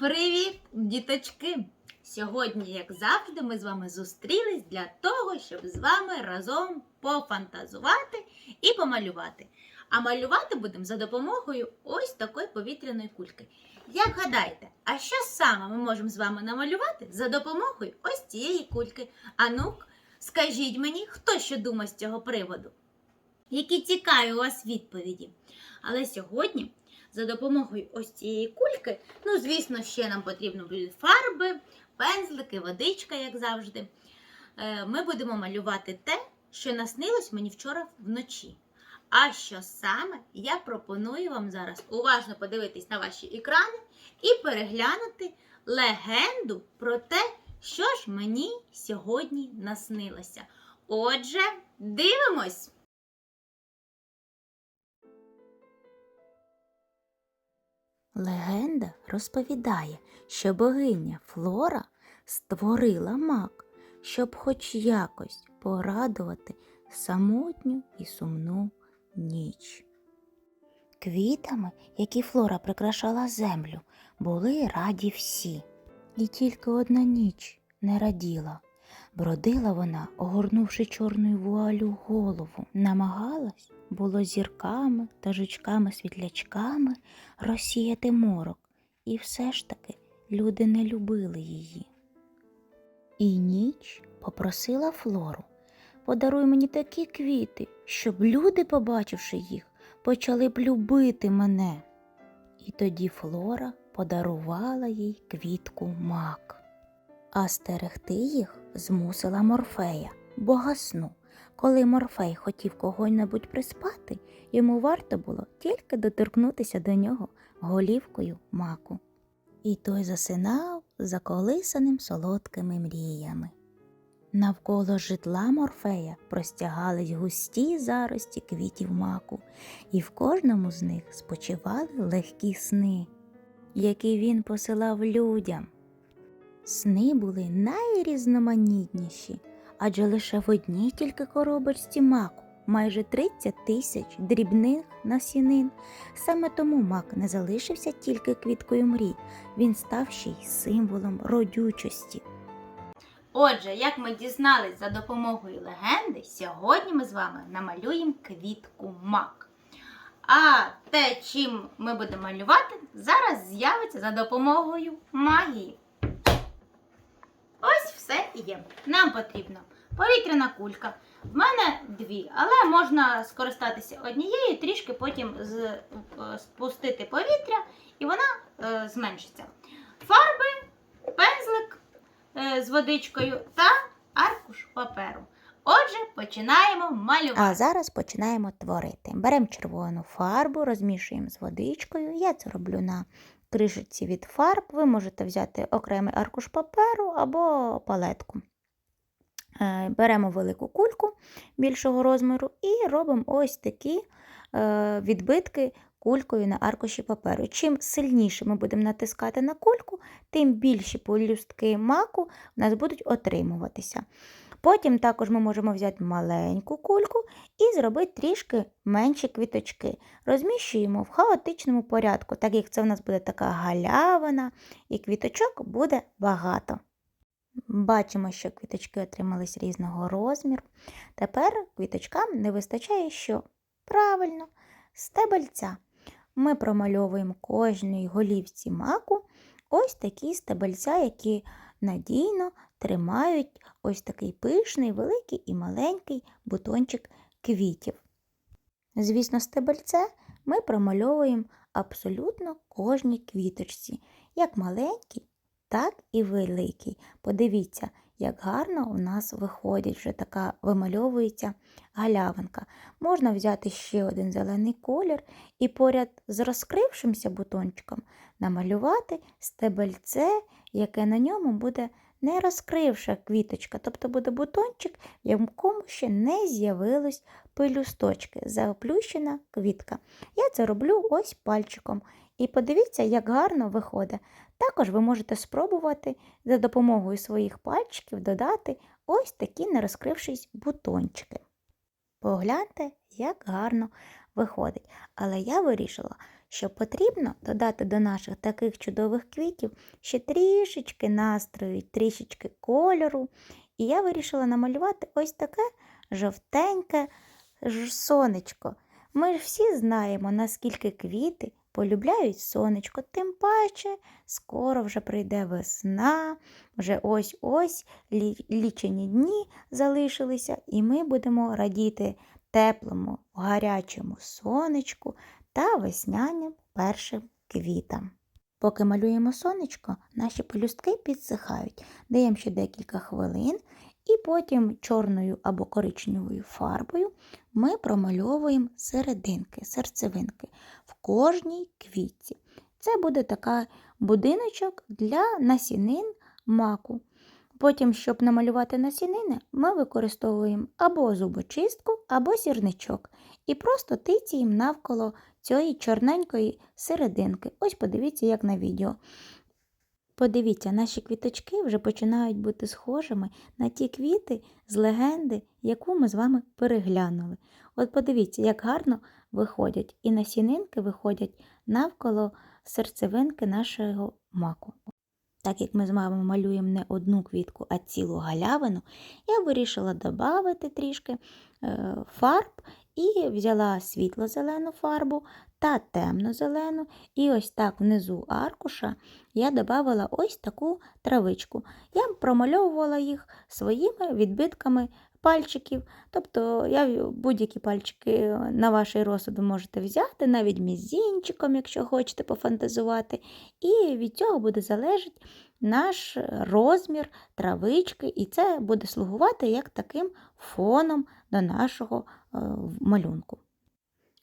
Привіт, діточки! Сьогодні, як завжди, ми з вами зустрілись для того, щоб з вами разом пофантазувати і помалювати. А малювати будемо за допомогою ось такої повітряної кульки. Як гадаєте, а що саме ми можемо з вами намалювати за допомогою ось цієї кульки? Ану, скажіть мені, хто що думає з цього приводу? Які цікаві у вас відповіді. Але сьогодні за допомогою ось цієї кульки, ну, звісно, ще нам потрібно будуть фарби, пензлики, водичка, як завжди. Е, Ми будемо малювати те, що наснилось мені вчора вночі. А що саме, я пропоную вам зараз уважно подивитись на ваші екрани і переглянути легенду про те, що ж мені сьогодні наснилося. Отже, дивимось! Легенда розповідає, що богиня Флора створила мак, щоб хоч якось порадувати самотню і сумну ніч. Квітами, які Флора прикрашала землю, були раді всі. І тільки одна ніч не раділа. Бродила вона, огорнувши чорною вуалю голову, намагалась було зірками та жучками-світлячками розсіяти морок, і все ж таки люди не любили її. І ніч попросила Флору, подаруй мені такі квіти, щоб люди, побачивши їх, почали б любити мене. І тоді Флора подарувала їй квітку мак. А стерегти їх змусила Морфея, бога сну. Коли Морфей хотів кого-небудь приспати, йому варто було тільки доторкнутися до нього голівкою маку. І той засинав заколисаним солодкими мріями. Навколо житла Морфея простягались густі зарості квітів маку, і в кожному з них спочивали легкі сни, які він посилав людям. Сни були найрізноманітніші, адже лише в одній тільки коробочці маку майже 30 тисяч дрібних насінин. Саме тому мак не залишився тільки квіткою мрій, він став ще й символом родючості. Отже, як ми дізнались за допомогою легенди, сьогодні ми з вами намалюємо квітку мак. А те, чим ми будемо малювати, зараз з'явиться за допомогою магії. Все є. Нам потрібна повітряна кулька. В мене дві, але можна скористатися однією, трішки потім з, е, спустити повітря, і вона е, зменшиться. Фарби, пензлик е, з водичкою та аркуш паперу. Отже, починаємо малювати. А зараз починаємо творити. Беремо червону фарбу, розмішуємо з водичкою. Я це роблю на кришечці від фарб. Ви можете взяти окремий аркуш паперу або палетку. Е, Беремо велику кульку більшого розміру і робимо ось такі е, відбитки кулькою на аркуші паперу. Чим сильніше ми будемо натискати на кульку, тим більші полюстки маку в нас будуть отримуватися. Потім також ми можемо взяти маленьку кульку і зробити трішки менші квіточки. Розміщуємо в хаотичному порядку, так як це в нас буде така галявина, і квіточок буде багато. Бачимо, що квіточки отримались різного розміру. Тепер квіточкам не вистачає що? Правильно, стебельця. Ми промальовуємо кожній голівці маку ось такі стебельця, які надійно тримають ось такий пишний, великий і маленький бутончик квітів. Звісно, стебельце ми промальовуємо абсолютно кожній квіточці, як маленький, так і великий. Подивіться, як гарно у нас виходить вже така вимальовується галявинка. Можна взяти ще один зелений колір і поряд з розкрившимся бутончиком намалювати стебельце, яке на ньому буде не розкривша квіточка, тобто буде бутончик, в якому ще не з'явились пелюсточки, заплющена квітка. Я це роблю ось пальчиком. І подивіться, як гарно виходить. Також ви можете спробувати за допомогою своїх пальчиків додати ось такі не розкрившись бутончики. Погляньте, як гарно виходить. Але я вирішила, що потрібно додати до наших таких чудових квітів ще трішечки настрою, трішечки кольору. І я вирішила намалювати ось таке жовтеньке сонечко. Ми ж всі знаємо, наскільки квіти полюбляють сонечко, тим паче скоро вже прийде весна, вже ось-ось лічені дні залишилися, і ми будемо радіти теплому, гарячому сонечку та весняним першим квітам. Поки малюємо сонечко, наші пелюстки підсихають. Даємо ще декілька хвилин, і потім чорною або коричневою фарбою ми промальовуємо серединки, серцевинки в кожній квітці. Це буде така будиночок для насінин маку. Потім, щоб намалювати насінини, ми використовуємо або зубочистку, або сірничок. І просто тицяємо навколо цієї чорненької серединки. Ось подивіться, як на відео. Подивіться, наші квіточки вже починають бути схожими на ті квіти з легенди, яку ми з вами переглянули. От подивіться, як гарно виходять, і насінинки виходять навколо серцевинки нашого маку. Так як ми з вами малюємо не одну квітку, а цілу галявину, я вирішила додати трішки е, фарб і взяла світло-зелену фарбу та темно-зелену. І ось так внизу аркуша я додавала ось таку травичку. Я промальовувала їх своїми відбитками пальчиків. Тобто я будь-які пальчики на ваш розсуд можете взяти, навіть мізінчиком, якщо хочете пофантазувати. І від цього буде залежати наш розмір травички, і це буде слугувати як таким фоном до нашого малюнку.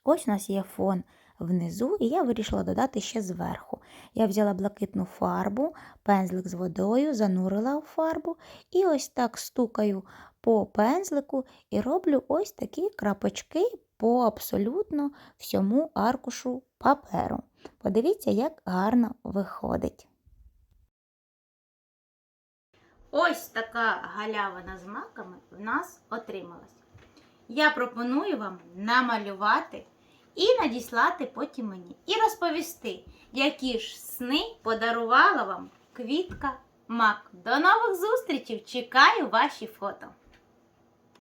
Ось у нас є фон внизу, і я вирішила додати ще зверху. Я взяла блакитну фарбу, пензлик з водою, занурила у фарбу і ось так стукаю по пензлику і роблю ось такі крапочки по абсолютно всьому аркушу паперу. Подивіться, як гарно виходить. Ось така галявина з маками в нас отрималась. Я пропоную вам намалювати і надіслати потім мені. І розповісти, які ж сни подарувала вам квітка мак. До нових зустрічей! Чекаю ваші фото!